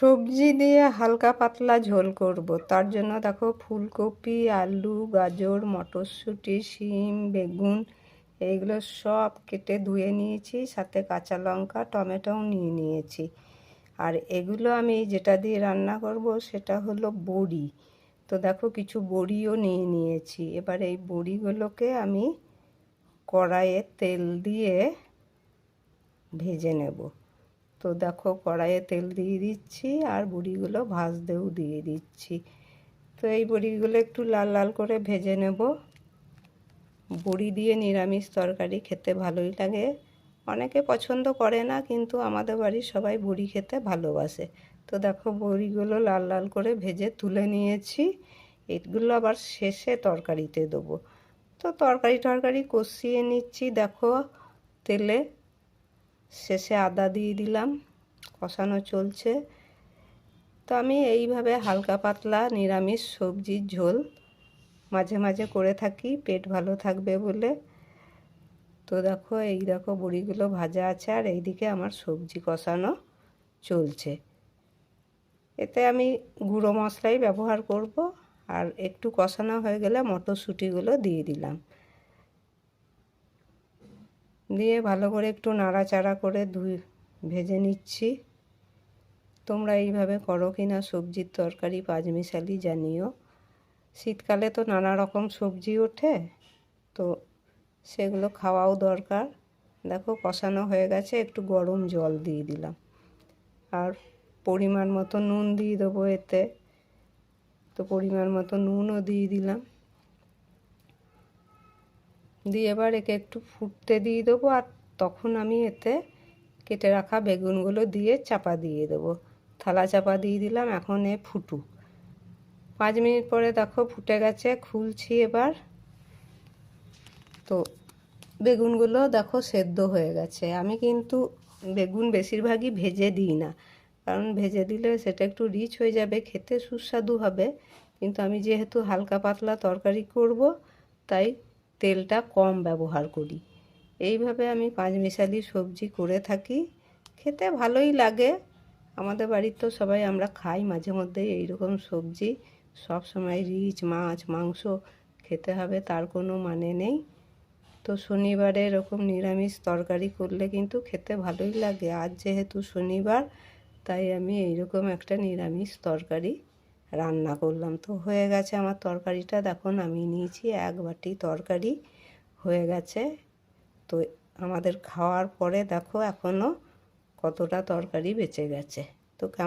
সবজি দিয়ে হালকা পাতলা ঝোল করব। তার জন্য দেখো ফুলকপি, আলু, গাজর, মটরশুঁটি, শিম, বেগুন, এইগুলো সব কেটে ধুয়ে নিয়েছি, সাথে কাঁচা লঙ্কা, টমেটোও নিয়ে নিয়েছি। আর এগুলো আমি যেটা দিয়ে রান্না করব সেটা হলো বড়ি। তো দেখো কিছু বড়িও নিয়ে নিয়েছি। এবার এই বড়িগুলোকে আমি কড়াইয়ে তেল দিয়ে ভেজে নেব। তো দেখো কড়াইয়ে তেল দিয়ে দিচ্ছি আর বড়িগুলো ভাজতেও দিয়ে দিচ্ছি। তো এই বড়িগুলো একটু লাল লাল করে ভেজে নেব। বড়ি দিয়ে নিরামিষ তরকারি খেতে ভালোই লাগে। অনেকে পছন্দ করে না, কিন্তু আমাদের বাড়ির সবাই বড়ি খেতে ভালোবাসে। তো দেখো বড়িগুলো লাল লাল করে ভেজে তুলে নিয়েছি। এগুলো আবার শেষে তরকারিতে দেবো। তো তরকারি টরকারি কষিয়ে নিচ্ছি দেখো তেলে। শেষে আদা দিয়ে দিলাম, কষানো চলছে। তো আমি এইভাবে হালকা পাতলা নিরামিষ সবজির ঝোল মাঝে মাঝে করে থাকি, পেট ভালো থাকবে বলে। তো দেখো, এই দেখো বড়িগুলো ভাজা আছে আর এইদিকে আমার সবজি কষানো চলছে। এতে আমি গুঁড়ো মশলাই ব্যবহার করব আর একটু কষানো হয়ে গেলে মটরশুঁটিগুলো দিয়ে দিলাম। দিয়ে ভালো করে একটু নাড়াচাড়া করে ধুই, ভেজে নিচ্ছি। তোমরা এইভাবে করো কি না সবজির তরকারি, পাঁচমিশালি জানিও। শীতকালে তো নানা রকম সবজি ওঠে, তো সেগুলো খাওয়াও দরকার। দেখো কষানো হয়ে গেছে, একটু গরম জল দিয়ে দিলাম। আর পরিমাণ মতো নুন দিয়ে দেবো এতে। তো পরিমাণ মতো নুনও দিয়ে দিলাম। দিয়ে এবার একে একটু ফুটতে দিয়ে দেবো আর তখন আমি এতে কেটে রাখা বেগুনগুলো দিয়ে চাপা দিয়ে দেবো। থালা চাপা দিয়ে দিলাম, এখন এ ফুটুক। পাঁচ মিনিট পরে দেখো ফুটে গেছে, খুলছি এবার। তো বেগুনগুলো দেখো সেদ্ধ হয়ে গেছে। আমি কিন্তু বেগুন বেশিরভাগই ভেজে দিই না, কারণ ভেজে দিলে সেটা একটু রিচ হয়ে যাবে, খেতে সুস্বাদু হবে। কিন্তু আমি যেহেতু হালকা পাতলা তরকারি করব, তাই তেলটা কম ব্যবহার করি। এইভাবে আমি পাঁচমিশালি সবজি করে থাকি। খেতে ভালোই লাগে। আমাদের বাড়ির তো সবাই আমরা খাই, মাঝে মধ্যেই এইরকম সবজি। সব সময় রিচ, মাছ, মাংস খেতে হবে, তার কোনো মানে নেই। তো শনিবারে এরকম নিরামিষ তরকারি করলে কিন্তু খেতে ভালোই লাগে। আজ যেহেতু শনিবার, তাই আমি এইরকম একটা নিরামিষ তরকারি রান্না করলাম। তো হয়ে গেছে আমার তরকারিটা। দেখো আমি নিয়েছি এক বাটি তরকারি। হয়ে গেছে। তো আমাদের খাওয়ার পরে দেখো এখনও কতটা তরকারি বেঁচে গেছে। তো কেমন